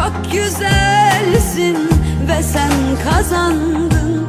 çok güzelsin ve sen kazandın